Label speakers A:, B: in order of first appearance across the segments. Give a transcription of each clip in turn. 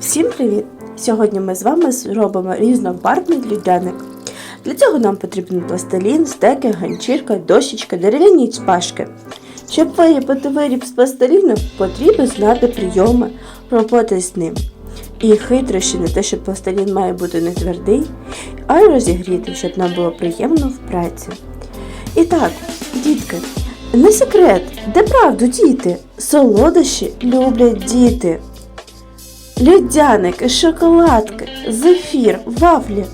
A: Всім привіт! Сьогодні ми з вами зробимо різнобарвний людяник. Для цього нам потрібен пластилін, стеки, ганчірка, дощечка, дерев'яні шпажки. Щоб вирібати виріб з пластиліну, потрібно знати прийоми роботи з ним. І хитрощі не те, що пластилін має бути не твердий, а й розігрітий, щоб нам було приємно в праці. І так, дітки, не секрет, де правду діти? Солодощі люблять діти. Льодяники, шоколадки, зефір, вафлі,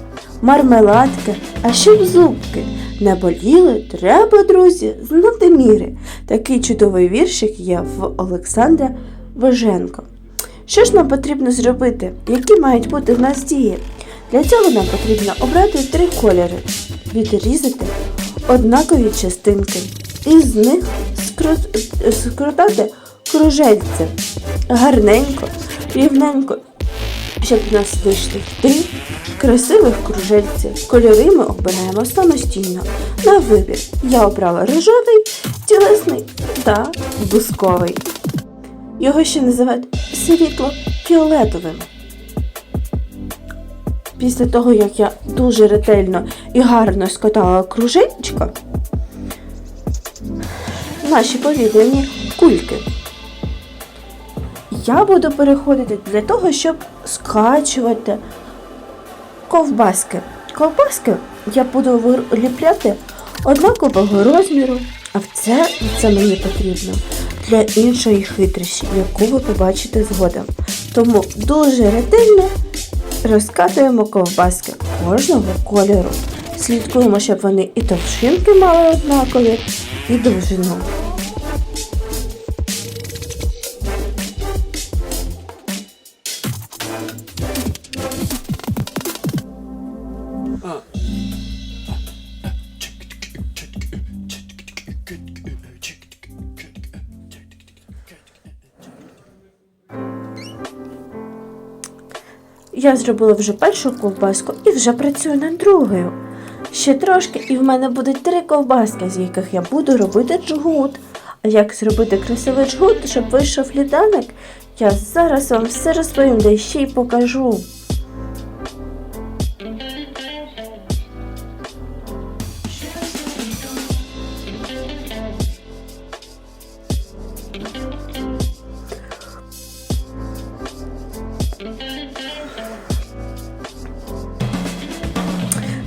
A: мармеладки, а щоб зубки не боліли, треба, друзі, знати міри. Такий чудовий віршик є в Олександра Воженко. Що ж нам потрібно зробити? Які мають бути в нас дії? Для цього нам потрібно обрати три кольори, відрізати однакові частинки, і з них скрут- скрутати кружельце гарненько, рівненько, щоб в нас вийшли три красивих кружельці. Кольори ми обираємо самостійно. На вибір я обрала рожевий, тілесний та бусковий. Його ще називають світло-фіолетовим. Після того, як я дуже ретельно і гарно скатала кружечко, наші повітряні кульки я буду переходити для того, щоб скачувати ковбаски. Ковбаски я буду виліпляти однакового розміру, а це, це мені потрібно для іншої хитрощі, яку ви побачите згодом. Тому дуже ретельно розкатуємо ковбаски кожного кольору. Слідкуємо, щоб вони і товщинки мали однакові, і довжину. Я зробила вже першу ковбаску і вже працюю над другою. Ще трошки, і в мене будуть три ковбаски, з яких я буду робити джгут. А як зробити красивий джгут, щоб вийшов ліданик, я зараз вам все розповім, де ще й покажу.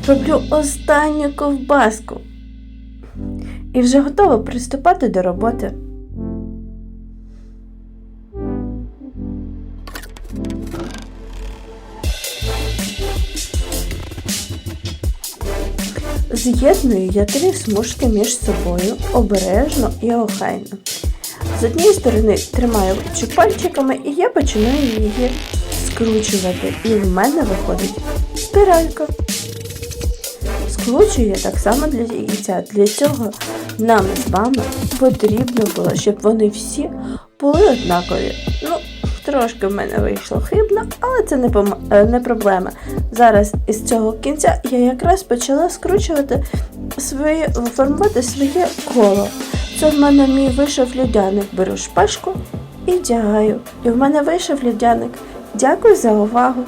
A: Роблю останню ковбаску. І вже готова приступати до роботи. З'єдную я три смужки між собою обережно і охайно. З однієї сторони тримаю пальчиками і я починаю її скручувати. І в мене виходить спіралька. Скручую я так само для яйця. Для цього нам з вами потрібно було, щоб вони всі були однакові. Ну, трошки в мене вийшло хибно, але це не, пом- е, не проблема. Зараз із цього кінця я якраз почала скручувати своє, формувати своє коло. Це в мене мій вийшов людяник. Беру шпажку і дягаю. І в мене вийшов людяник. Дякую за увагу!